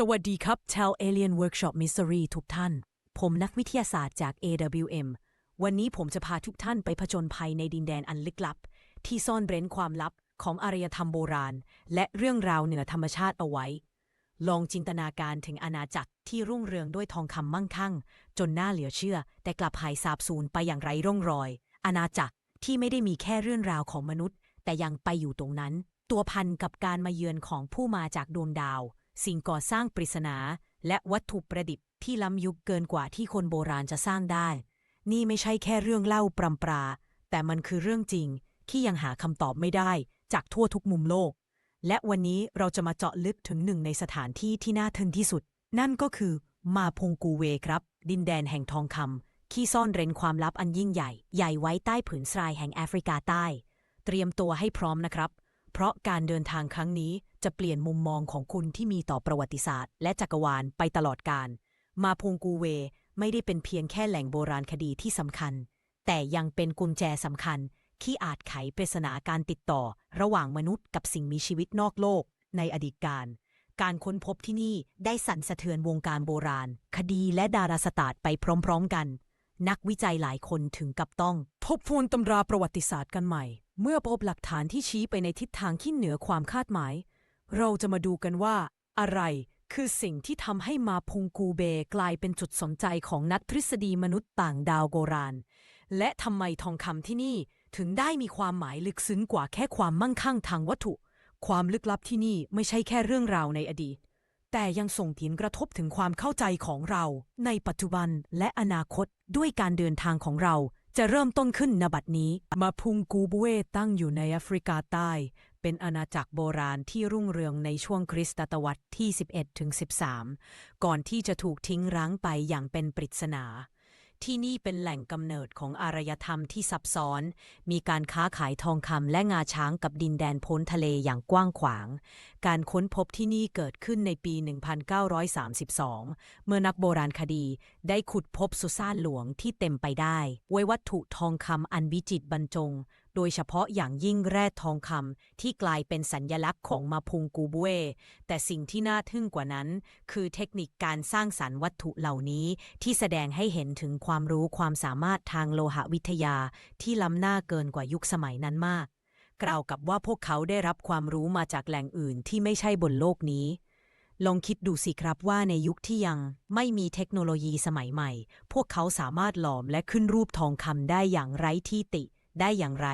สวัสดีครับชาว Alien Workshop Mystery ทุกท่าน ผมนักวิทยาศาสตร์จาก AWM วันนี้ผมจะพาทุกท่านไปผจญภัยในดินแดนอันลึกลับ ที่ซ่อนเร้นความลับของอารยธรรมโบราณ และเรื่องราวเหนือธรรมชาติเอาไว้ ลองจินตนาการถึงอาณาจักรที่รุ่งเรืองด้วยทองคำมั่งคั่ง จนน่าเหลือเชื่อ แต่กลับหายสาบสูญไปอย่างไร้ร่องรอย อาณาจักรที่ไม่ได้มีแค่เรื่องราวของมนุษย์ แต่ยังไปอยู่ตรงนั้น ตัวพันกับการมาเยือนของผู้มาจากดวงดาว สิ่งก่อสร้างปริศนา และวัตถุประดิษฐ์ที่ล้ำยุคเกินกว่าที่คนโบราณจะสร้างได้ นี่ไม่ใช่แค่เรื่องเล่าปรำปรา แต่มันคือเรื่องจริงที่ยังหาคำตอบไม่ได้จากทั่วทุกมุมโลก และวันนี้เราจะมาเจาะลึกถึงหนึ่งในสถานที่ที่น่าทึ่งที่สุด นั่นก็คือมาพงกูเวครับ ดินแดนแห่งทองคำที่ซ่อนเร้นความลับอันยิ่งใหญ่ ใหญ่ไว้ใต้ผืนทรายแห่งแอฟริกาใต้ เตรียมตัวให้พร้อมนะครับ เพราะการเดินทางครั้งนี้ จะเปลี่ยนมุมมองของคุณที่มีต่อประวัติศาสตร์ และจักรวาลไปตลอดกาลมาพงกูเวไม่ได้เป็นเพียงแค่แหล่งโบราณคดีที่สำคัญ แต่ยังเป็นกุญแจสำคัญที่อาจไขปริศนาการติดต่อ ระหว่างมนุษย์กับสิ่งมีชีวิตนอกโลก ในอดีตการ การค้นพบที่นี่ได้สั่นสะเทือนวงการโบราณ คดีและดาราศาสตร์ไปพร้อมๆกัน นักวิจัยหลายคนถึงกับต้อง ทบทวนตำราประวัติศาสตร์กันใหม่ เมื่อพบหลักฐานที่ชี้ไปในทิศทางที่เหนือความคาดหมาย เราจะมาดูกันว่า อะไรคือสิ่งที่ทำให้มาพุงกูเบกลายเป็นจุดสนใจของนักทฤษฎีมนุษย์ต่างดาวโบราณ และทำไมทองคำที่นี่ถึงได้มีความหมายลึกซึ้งกว่าแค่ความมั่งคั่งทางวัตถุ ความลึกลับที่นี่ไม่ใช่แค่เรื่องราวในอดีต แต่ยังส่งผลกระทบถึงความเข้าใจของเรา ในปัจจุบันและอนาคตด้วยการเดินทางของเราจะเริ่มต้นขึ้นณบัดนี้ มาพุงกูบเวตั้งอยู่ในแอฟริกาใต้ เป็นอาณาจักรโบราณที่รุ่งเรืองในช่วงคริสตศตวรรษที่ 11ถึง13 ก่อนที่จะถูกทิ้งร้างไปอย่างเป็นปริศนา ที่นี่เป็นแหล่งกำเนิดของอารยธรรมที่ซับซ้อน มีการค้าขายทองคำและงาช้างกับดินแดนพ้นทะเลอย่างกว้างขวาง การค้นพบที่นี่เกิดขึ้นในปี 1932 เมื่อนักโบราณคดีได้ขุดพบสุสานหลวงที่เต็มไปได้ไว้วัตถุทองคำอันวิจิตรบรรจง โดยเฉพาะอย่างยิ่งแร่ทองคำที่กลายเป็นสัญญลักษณ์ของมาพุงกูบเว แต่สิ่งที่น่าทึ่งกว่านั้น คือเทคนิคการสร้างสรรค์วัตถุเหล่านี้ที่แสดงให้เห็นถึงความรู้ความสามารถทางโลหะวิทยาที่ล้ำหน้าเกินกว่ายุคสมัยนั้นมาก กล่าวกับว่าพวกเขาได้รับความรู้มาจากแหล่งอื่นที่ไม่ใช่บนโลกนี้ลองคิดดูสิครับว่าในยุคที่ยังไม่มีเทคโนโลยีสมัยใหม่ พวกเขาสามารถหลอมและขึ้นรูปทองคำได้อย่างไร้ที่ติ ได้อย่างไร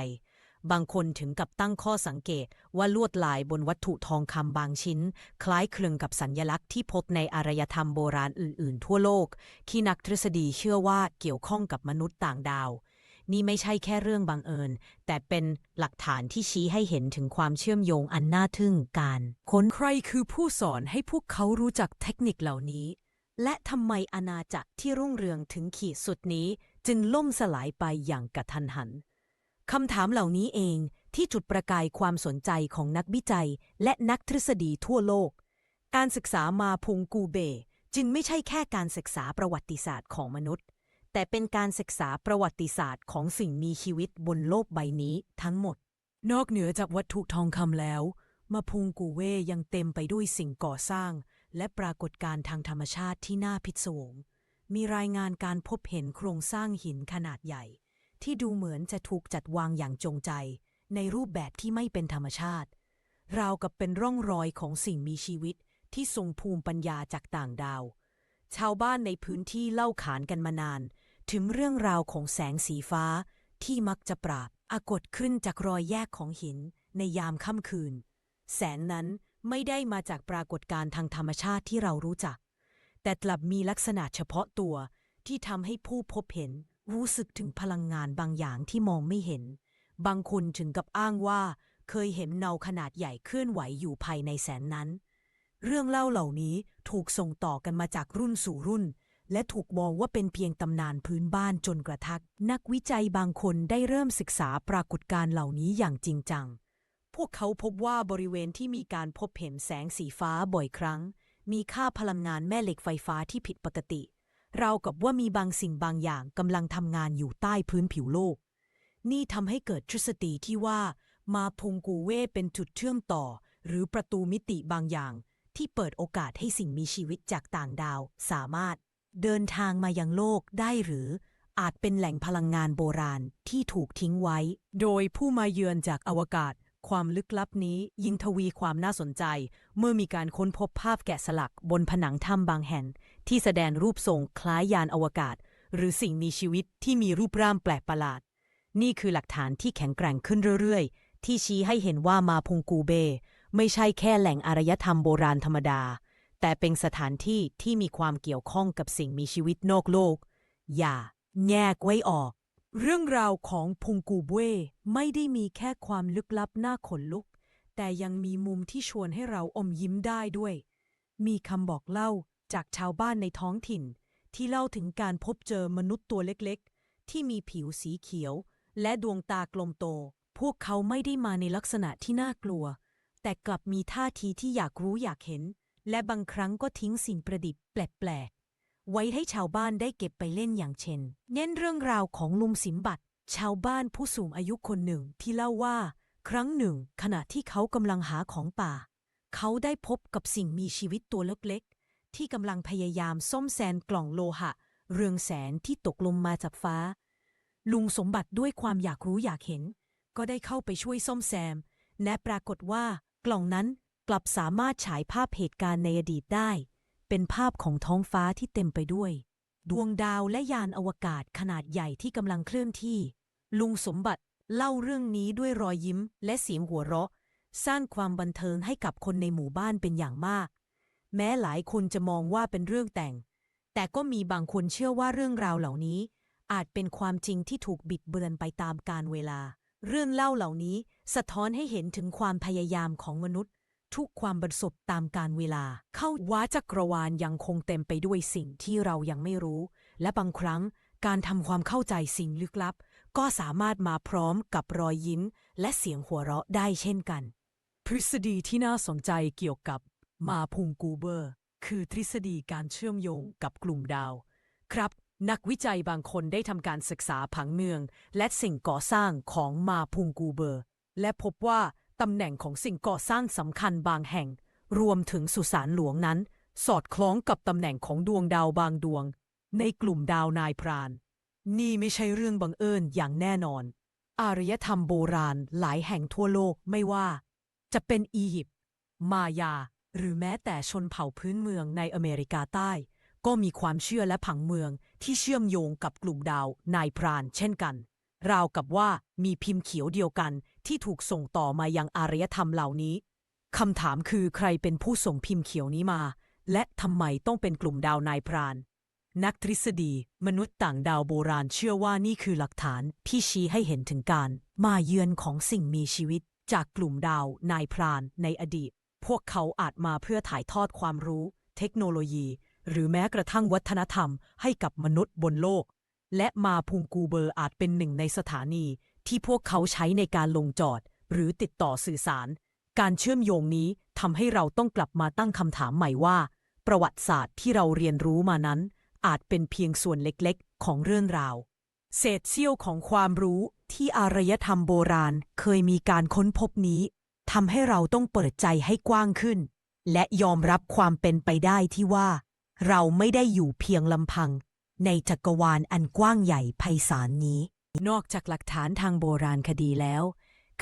บางคนถึงกับตั้งข้อสังเกตว่าลวดลายบนวัตถุทองคำบางชิ้น คล้ายคลึงกับสัญญลักษณ์ที่พบในอารยธรรมโบราณอื่น ๆ ทั่วโลก ที่นักทฤษฎีเชื่อว่าเกี่ยวข้องกับมนุษย์ต่างดาว นี่ไม่ใช่แค่เรื่องบังเอิญ แต่เป็นหลักฐานที่ชี้ให้เห็นถึงความเชื่อมโยงอันน่าทึ่งการค้นใครคือผู้สอนให้พวกเขารู้จักเทคนิคเหล่านี้และทำไมอาณาจักรที่รุ่งเรืองถึงขีดสุดนี้จึงล่มสลายไปอย่างกระทันหัน คำถามเหล่านี้เองที่จุดประกายความสนใจของนักวิจัย และนักทฤษฎีทั่วโลก การศึกษามาพุงกูเบ จึงไม่ใช่แค่การศึกษาประวัติศาสตร์ของมนุษย์ แต่เป็นการศึกษาประวัติศาสตร์ของสิ่งมีชีวิตบนโลกใบนี้ทั้งหมด นอกเหนือจากวัตถุทองคำแล้ว มาพุงกูเวยังเต็มไปด้วยสิ่งก่อสร้าง และปรากฏการณ์ทางธรรมชาติที่น่าพิศวง มีรายงานการพบเห็นโครงสร้างหินขนาดใหญ่ ที่ดูเหมือนจะถูกจัดวางอย่างจงใจ ในรูปแบบที่ไม่เป็นธรรมชาติ ราวกับเป็นร่องรอยของสิ่งมีชีวิตที่ทรงภูมิปัญญาจากต่างดาว ชาวบ้านในพื้นที่เล่าขานกันมานาน ถึงเรื่องราวของแสงสีฟ้าที่มักจะปราบอากฏขึ้นจากรอยแยกของหินในยามค่ำคืน แสงนั้นไม่ได้มาจากปรากฏการณ์ทางธรรมชาติที่เรารู้จัก แต่กลับมีลักษณะเฉพาะตัวที่ทำให้ผู้พบเห็น รู้สึกถึงพลังงานบางอย่างที่มองไม่เห็น บางคนถึงกับอ้างว่า เคยเห็นเงาขนาดใหญ่เคลื่อนไหวอยู่ภายในแสงนั้น เรื่องเล่าเหล่านี้ถูกส่งต่อกันมาจากรุ่นสู่รุ่น และถูกมองว่าเป็นเพียงตำนานพื้นบ้านจนกระทั่งนักวิจัยบางคนได้เริ่มศึกษาปรากฏการณ์เหล่านี้อย่างจริงจัง พวกเขาพบว่าบริเวณที่มีการพบเห็นแสงสีฟ้าบ่อยครั้ง มีค่าพลังงานแม่เหล็กไฟฟ้าที่ผิดปกติ เรากับว่ามีบางสิ่งบางอย่างกำลังทำงานอยู่ใต้พื้นผิวโลก นี่ทำให้เกิดทฤษฎีที่ว่า มาพงกูเวเป็นจุดเชื่อมต่อ หรือประตูมิติบางอย่าง ที่เปิดโอกาสให้สิ่งมีชีวิตจากต่างดาว สามารถ เดินทางมายังโลกได้หรือ อาจเป็นแหล่งพลังงานโบราณที่ถูกทิ้งไว้ โดยผู้มาเยือนจากอวกาศความลึกลับนี้ยิ่งทวีความน่าสนใจ เมื่อมีการค้นพบภาพแกะสลักบนผนังถ้ำบางแห่ง ที่แสดงรูปทรงคล้ายยานอวกาศ หรือสิ่งมีชีวิตที่มีรูปร่างแปลกประหลาด นี่คือหลักฐานที่แข็งแกร่งขึ้นเรื่อยๆ ที่ชี้ให้เห็นว่ามาพงกูเบ ไม่ใช่แค่แหล่งอารยธรรมโบราณธรรมดา แต่เป็นสถานที่ที่มีความเกี่ยวข้องกับสิ่งมีชีวิตนอกโลก อย่าแยกไว้ออก เรื่องราวของพุงกูเบไม่ได้มีแค่ความลึกลับน่าขนลุก แต่ยังมีมุมที่ชวนให้เราอมยิ้มได้ด้วย มีคำบอกเล่า จากชาวบ้านในท้องถิ่น ที่เล่าถึงการพบเจอมนุษย์ตัวเล็กๆ ที่มีผิวสีเขียว และดวงตากลมโต พวกเขาไม่ได้มาในลักษณะที่น่ากลัว แต่กลับมีท่าทีที่อยากรู้อยากเห็น และบางครั้งก็ทิ้งสิ่งประดิษฐ์แปลกๆ ไว้ให้ชาวบ้านได้เก็บไปเล่นอย่างเช่น เน้นเรื่องราวของลุงสิมบัตชาวบ้านผู้สูงอายุคนหนึ่งที่เล่าว่า ครั้งหนึ่ง ขณะที่เขากำลังหาของป่า เขาได้พบกับสิ่งมีชีวิตตัวเล็กๆ ที่กำลังพยายามซ่อมแซมกล่องโลหะ เรืองแสงที่ตกลงมาจากฟ้า ลุงสมบัติด้วยความอยากรู้อยากเห็น ก็ได้เข้าไปช่วยซ่อมแซม และปรากฏว่ากล่องนั้นกลับสามารถฉายภาพเหตุการณ์ในอดีตได้ เป็นภาพของท้องฟ้าที่เต็มไปด้วย ดวงดาวและยานอวกาศขนาดใหญ่ที่กำลังเคลื่อนที่ ลุงสมบัติเล่าเรื่องนี้ด้วยรอยยิ้มและเสียงหัวเราะ สร้างความบันเทิงให้กับคนในหมู่บ้านเป็นอย่างมาก แม้หลายคนจะมองว่าเป็นเรื่องแต่ง แต่ก็มีบางคนเชื่อว่าเรื่องราวเหล่านี้ อาจเป็นความจริงที่ถูกบิดเบือนไปตามกาลเวลา เรื่องเล่าเหล่านี้สะท้อนให้เห็นถึงความพยายามของมนุษย์ ทุกความประสบตามกาลเวลา เข้าว้าจักรวาลยังคงเต็มไปด้วยสิ่งที่เรายังไม่รู้ และบางครั้งการทำความเข้าใจสิ่งลึกลับ ก็สามารถมาพร้อมกับรอยยิ้ม และเสียงหัวเราะได้เช่นกันทฤษฎีที่น่าสนใจเกี่ยวกับ มาพุงกูเบอร์ คือทฤษฎีการเชื่อมโยงกับกลุ่มดาว ครับ นักวิจัยบางคนได้ทำการศึกษาผังเมือง และสิ่งก่อสร้างของมาพุงกูเบอร์ และพบว่าตำแหน่งของสิ่งก่อสร้างสำคัญบางแห่ง รวมถึงสุสานหลวงนั้น สอดคล้องกับตำแหน่งของดวงดาวบางดวง ในกลุ่มดาวนายพราน นี่ไม่ใช่เรื่องบังเอิญอย่างแน่นอน อารยธรรมโบราณหลายแห่งทั่วโลกไม่ว่า จะเป็นอียิปต์มายา หรือแม้แต่ชนเผ่าพื้นเมืองในอเมริกาใต้ ก็มีความเชื่อและผังเมืองที่เชื่อมโยงกับกลุ่มดาวนายพราน เช่นกัน ราวกับว่ามีพิมพ์เขียวเดียวกันที่ถูกส่งต่อมายังอารยธรรมเหล่านี้คำถามคือใครเป็นผู้ส่งพิมพ์เขียวนี้มา และทำไมต้องเป็นกลุ่มดาวนายพราน นักทฤษฎี มนุษย์ต่างดาวโบราณเชื่อว่านี่คือหลักฐานที่ชี้ให้เห็นถึงการ มาเยือนของสิ่งมีชีวิตจากกลุ่มดาวนายพรานในอดีต พวกเขาอาจมาเพื่อถ่ายทอดความรู้ เทคโนโลยี หรือแม้กระทั่งวัฒนธรรมให้กับมนุษย์บนโลก และมาพุงกูเบอร์อาจเป็นหนึ่งในสถานีที่พวกเขาใช้ในการลงจอด หรือติดต่อสื่อสาร การเชื่อมโยงนี้ทำให้เราต้องกลับมาตั้งคำถามใหม่ว่า ประวัติศาสตร์ที่เราเรียนรู้มานั้น อาจเป็นเพียงส่วนเล็กๆ ของเรื่องราว เศษเสี้ยวของความรู้ที่อารยธรรมโบราณเคยมีการค้นพบนี้ ทำให้เราต้องเปิดใจให้กว้างขึ้น และยอมรับความเป็นไปได้ที่ว่า เราไม่ได้อยู่เพียงลำพัง ในจักรวาลอันกว้างใหญ่ไพศาลนี้ นอกจากหลักฐานทางโบราณคดีแล้ว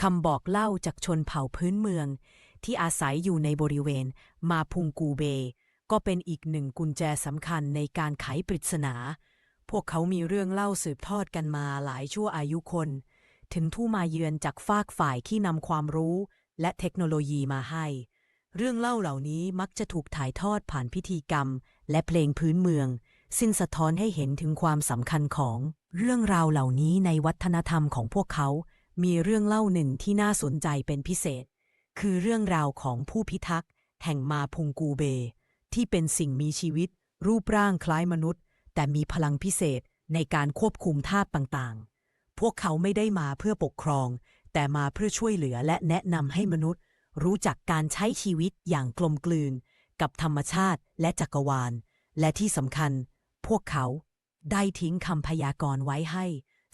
คำบอกเล่าจากชนเผ่าพื้นเมือง ที่อาศัยอยู่ในบริเวณมาพุงกูเบ ก็เป็นอีกหนึ่งกุญแจสำคัญในการไขปริศนา พวกเขามีเรื่องเล่าสืบทอดกันมาหลายชั่วอายุคน ถึงทู่มาเยือนจากฝากฝ่ายที่นำความรู้ และเทคโนโลยีมาให้ เรื่องเล่าเหล่านี้มักจะถูกถ่ายทอดผ่านพิธีกรรม และเพลงพื้นเมือง ซึ่งสะท้อนให้เห็นถึงความสำคัญของเรื่องราวเหล่านี้ในวัฒนธรรมของพวกเขา มีเรื่องเล่าหนึ่งที่น่าสนใจเป็นพิเศษ คือเรื่องราวของผู้พิทักษ์แห่งมาพุงกูเบ ที่เป็นสิ่งมีชีวิต รูปร่างคล้ายมนุษย์ แต่มีพลังพิเศษในการควบคุมธาตุต่างๆ พวกเขาไม่ได้มาเพื่อปกครอง แต่มาเพื่อช่วยเหลือและแนะนำให้มนุษย์ รู้จักการใช้ชีวิตอย่างกลมกลืน กับธรรมชาติและจักรวาล และที่สำคัญ พวกเขาได้ทิ้งคำพยากรณ์ไว้ให้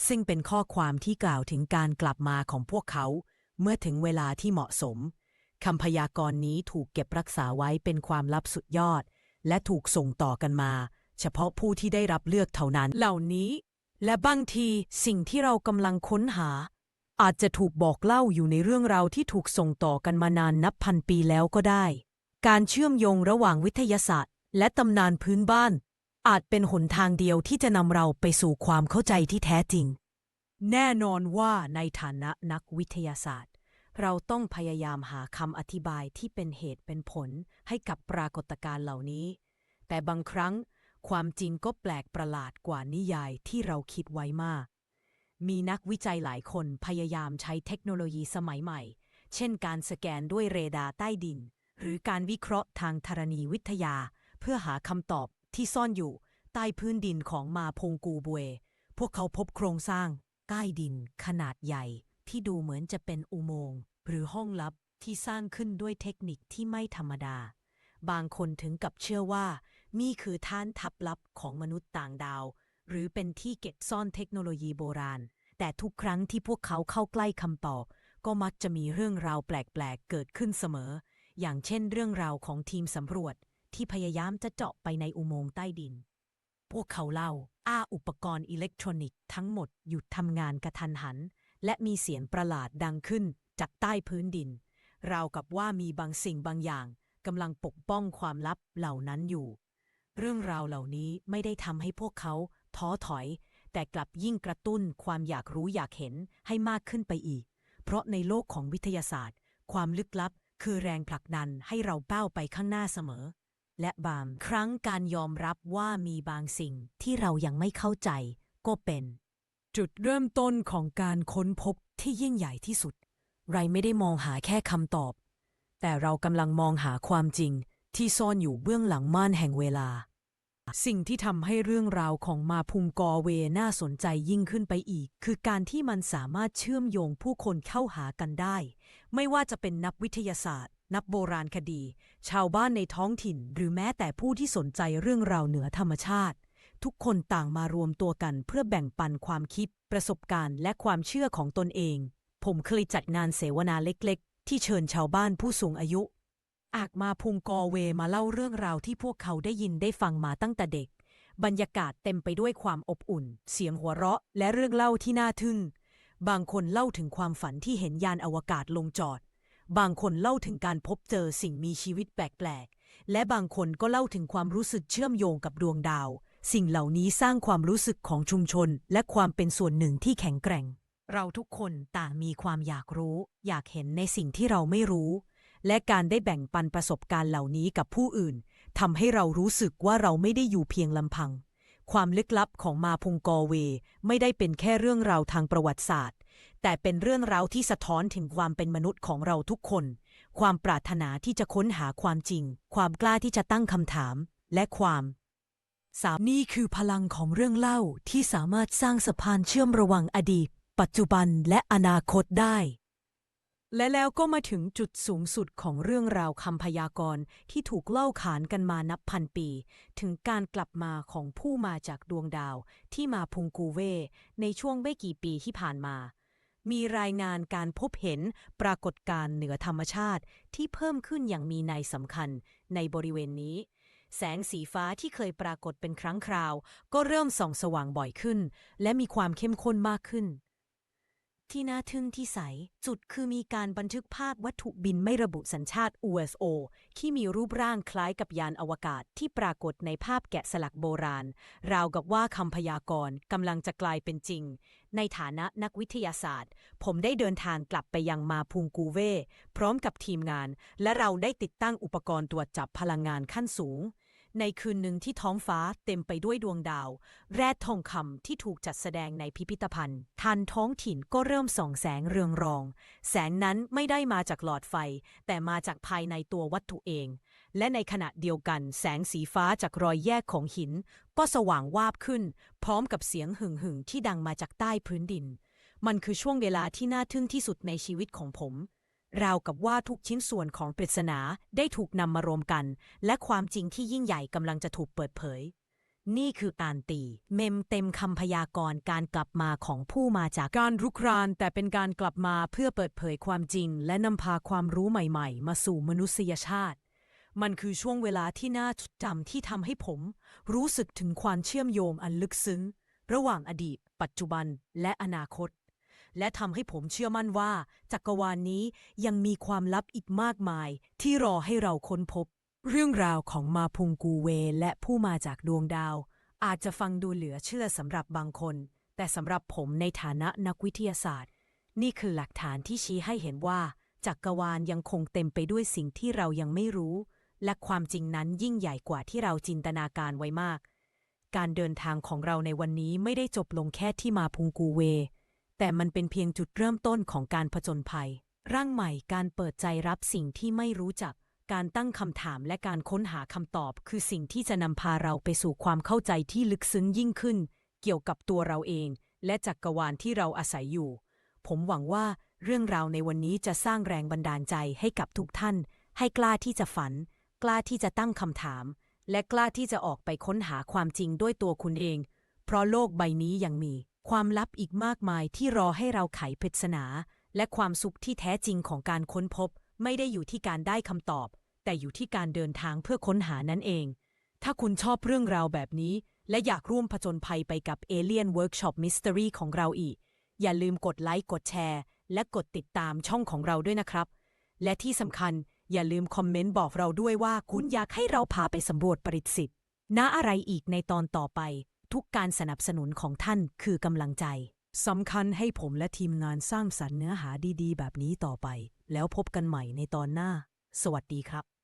ซึ่งเป็นข้อความที่กล่าวถึงการกลับมาของพวกเขา เมื่อถึงเวลาที่เหมาะสมคำพยากรณ์นี้ถูกเก็บรักษาไว้เป็นความลับสุดยอด และถูกส่งต่อกันมา เฉพาะผู้ที่ได้รับเลือกเท่านั้นเหล่านี้ และบางทีสิ่งที่เรากำลังค้นหา อาจจะถูกบอกเล่าอยู่ในเรื่องราวที่ถูกส่งต่อกันมานานนับพันปีแล้วก็ได้ การเชื่อมโยงระหว่างวิทยาศาสตร์ และตำนานพื้นบ้าน อาจเป็นหนทางเดียวที่จะนำเราไปสู่ความเข้าใจที่แท้จริง แน่นอนว่าในฐานะนักวิทยาศาสตร์ เราต้องพยายามหาคำอธิบายที่เป็นเหตุเป็นผลให้กับปรากฏการณ์เหล่านี้ แต่บางครั้งความจริงก็แปลกประหลาดกว่านิยายที่เราคิดไว้มาก มีนักวิจัยหลายคนพยายามใช้เทคโนโลยีสมัยใหม่ เช่นการสแกนด้วยเรดาร์ใต้ดิน หรือการวิเคราะห์ทางธรณีวิทยา เพื่อหาคำตอบที่ซ่อนอยู่ ใต้พื้นดินของมาพงกูบเวพวกเขาพบโครงสร้าง ใต้ดิน ขนาดใหญ่ ที่ดูเหมือนจะเป็นอุโมงค์หรือห้องลับที่สร้างขึ้นด้วยเทคนิคที่ไม่ธรรมดา บางคนถึงกับเชื่อว่านี่คือฐานทัพลับของมนุษย์ต่างดาว หรือเป็นที่เก็บซ่อนเทคโนโลยีโบราณ แต่ทุกครั้งที่พวกเขาเข้าใกล้คำตอบ ก็มักจะมีเรื่องราวแปลกๆ เกิดขึ้นเสมอ อย่างเช่นเรื่องราวของทีมสำรวจ ที่พยายามจะเจาะไปในอุโมงค์ใต้ดิน พวกเขาเล่า อ้าอุปกรณ์อิเล็กทรอนิกส์ทั้งหมดหยุดทำงานกระทันหัน และมีเสียงประหลาดดังขึ้นจากใต้พื้นดิน ราวกับว่ามีบางสิ่งบางอย่างกำลังปกป้องความลับเหล่านั้นอยู่ เรื่องราวเหล่านี้ไม่ได้ทำให้พวกเขา ท้อถอย แต่กลับยิ่งกระตุ้นความอยากรู้อยากเห็นให้มากขึ้นไปอีก เพราะในโลกของวิทยาศาสตร์ ความลึกลับคือแรงผลักดันให้เราก้าไปข้างหน้าเสมอ และบางครั้งการยอมรับว่ามีบางสิ่งที่เรายังไม่เข้าใจ ก็เป็น จุดเริ่มต้นของการค้นพบที่ยิ่งใหญ่ที่สุดเรไม่ได้มองหาแค่คำตอบ แต่เรากำลังมองหาความจริงที่ซ่อนอยู่เบื้องหลังม่านแห่งเวลา สิ่งที่ทำให้เรื่องราวของมาพุงกอเวน่าสนใจยิ่งขึ้นไปอีก คือการที่มันสามารถเชื่อมโยงผู้คนเข้าหากันได้ ไม่ว่าจะเป็นนักวิทยาศาสตร์ นักโบราณคดี ชาวบ้านในท้องถิ่น หรือแม้แต่ผู้ที่สนใจเรื่องราวเหนือธรรมชาติ ทุกคนต่างมารวมตัวกันเพื่อแบ่งปันความคิด ประสบการณ์ และความเชื่อของตนเอง ผมเคยจัดงานเสวนาเล็ก ๆ ที่เชิญชาวบ้านผู้สูงอายุ อากมาพุงกอเวมาเล่าเรื่องราวที่พวกเขาได้ยินได้ฟังมาตั้งแต่เด็ก บรรยากาศเต็มไปด้วยความอบอุ่น เสียงหัวเราะ และเรื่องเล่าที่น่าทึ่ง บางคนเล่าถึงความฝันที่เห็นยานอวกาศลงจอด บางคนเล่าถึงการพบเจอสิ่งมีชีวิตแปลกๆ และบางคนก็เล่าถึงความรู้สึกเชื่อมโยงกับดวงดาว สิ่งเหล่านี้สร้างความรู้สึกของชุมชน และความเป็นส่วนหนึ่งที่แข็งแกร่ง เราทุกคนต่างมีความอยากรู้ อยากเห็นในสิ่งที่เราไม่รู้ และการได้แบ่งปันประสบการณ์เหล่านี้กับผู้อื่นทำให้เรารู้สึกว่าเราไม่ได้อยู่เพียงลำพัง ความลึกลับของมาพุงกอเว ไม่ได้เป็นแค่เรื่องราวทางประวัติศาสตร์ แต่เป็นเรื่องราวที่สะท้อนถึงความเป็นมนุษย์ของเราทุกคน ความปรารถนาที่จะค้นหาความจริง ความกล้าที่จะตั้งคำถาม และความสามนี่คือพลังของเรื่องเล่าที่สามารถสร้างสะพานเชื่อมระหว่างอดีต ปัจจุบันและอนาคตได้ และแล้วก็มาถึงจุดสูงสุดของเรื่องราวคำพยากรณ์ที่ถูกเล่าขานกันมานับพันปี ถึงการกลับมาของผู้มาจากดวงดาวที่มาพุงกูเว ในช่วงไม่กี่ปีที่ผ่านมา มีรายงานการพบเห็นปรากฏการณ์เหนือธรรมชาติที่เพิ่มขึ้นอย่างมีนัยสำคัญในบริเวณนี้ แสงสีฟ้าที่เคยปรากฏเป็นครั้งคราว ก็เริ่มส่องสว่างบ่อยขึ้น และมีความเข้มข้นมากขึ้น ที่น่าทึ่งที่ใส จุดคือมีการบันทึกภาพวัตถุบินไม่ระบุสัญชาติ USO ที่มีรูปร่างคล้ายกับยานอวกาศที่ปรากฏในภาพแกะสลักโบราณ ราวกับว่าคำพยากรณ์กำลังจะกลายเป็นจริง ในฐานะนักวิทยาศาสตร์ ผมได้เดินทางกลับไปยังมาพุงกูเวพร้อมกับทีมงาน และเราได้ติดตั้งอุปกรณ์ตรวจจับพลังงานขั้นสูง ในคืนหนึ่งที่ท้องฟ้าเต็มไปด้วยดวงดาว แร่ทองคำที่ถูกจัดแสดงในพิพิธภัณฑ์ทันท้องถิ่นก็เริ่มส่องแสงเรืองรอง แสงนั้นไม่ได้มาจากหลอดไฟ แต่มาจากภายในตัววัตถุเอง และในขณะเดียวกัน แสงสีฟ้าจากรอยแยกของหิน ก็สว่างวาบขึ้น พร้อมกับเสียงหึ่งหึ่งๆที่ดังมาจากใต้พื้นดิน มันคือช่วงเวลาที่น่าทึ่งที่สุดในชีวิตของผม ราวกับว่าทุกชิ้นส่วนของปริศนาได้ถูกนำมารวมกัน และความจริงที่ยิ่งใหญ่กำลังจะถูกเปิดเผย นี่คือการตี เมมเต็มคำพยากรณ์การกลับมาของผู้มาจากการรุกราน แต่เป็นการกลับมาเพื่อเปิดเผยความจริง และนำพาความรู้ใหม่ๆ มาสู่มนุษยชาติ มันคือช่วงเวลาที่น่าจดจำที่ทำให้ผม รู้สึกถึงความเชื่อมโยงอันลึกซึ้ง ระหว่างอดีต ปัจจุบัน และอนาคต และทำให้ผมเชื่อมั่นว่า จักรวาลนนี้ยังมีความลับอีกมากมาย ที่รอให้เราค้นพบ เรื่องราวของมาพุงกูเวและผู้มาจากดวงดาว อาจจะฟังดูเหลือเชื่อสำหรับบางคน แต่สำหรับผมในฐานะนักวิทยาศาสตร์ นี่คือหลักฐานที่ชี้ให้เห็นว่าจักรวาลยังคงเต็มไปด้วยสิ่งที่เรายังไม่รู้ และความจริงนั้นยิ่งใหญ่กว่าที่เราจินตนาการไว้มาก การเดินทางของเราในวันนี้ไม่ได้จบลงแค่ที่มาพุงกูเว แต่มันเป็นเพียงจุดเริ่มต้นของการผจญภัย ร่างใหม่การเปิดใจรับสิ่งที่ไม่รู้จัก การตั้งคำถามและการค้นหาคำตอบ คือสิ่งที่จะนำพาเราไปสู่ความเข้าใจที่ลึกซึ้งยิ่งขึ้น เกี่ยวกับตัวเราเอง และจักรวาลที่เราอาศัยอยู่ ผมหวังว่าเรื่องราวในวันนี้จะสร้างแรงบันดาลใจให้กับทุกท่าน ให้กล้าที่จะฝัน กล้าที่จะตั้งคำถาม และกล้าที่จะออกไปค้นหาความจริงด้วยตัวคุณเอง เพราะโลกใบนี้ยังมี ความลับอีกมากมายที่รอให้เราไขปริศนา และความสุขที่แท้จริงของการค้นพบ ไม่ได้อยู่ที่การได้คำตอบ แต่อยู่ที่การเดินทางเพื่อค้นหานั่นเอง ถ้าคุณชอบเรื่องราวแบบนี้ และอยากร่วมผจญภัยไปกับ Alien Workshop Mystery ของเราอีก อย่าลืมกดไลค์กดแชร์ และกดติดตามช่องของเราด้วยนะครับ และที่สำคัญอย่าลืมคอมเมนต์บอกเราด้วยว่าคุณอยากให้เราพาไปสำรวจปริสิทธิ์ณอะไรอีกในตอนต่อไป ทุกการสนับสนุนของท่านคือกำลังใจสำคัญให้ผมและทีมงานสร้างสรรค์เนื้อหาดีๆ แบบนี้ต่อไป แล้วพบกันใหม่ในตอนหน้า สวัสดีครับ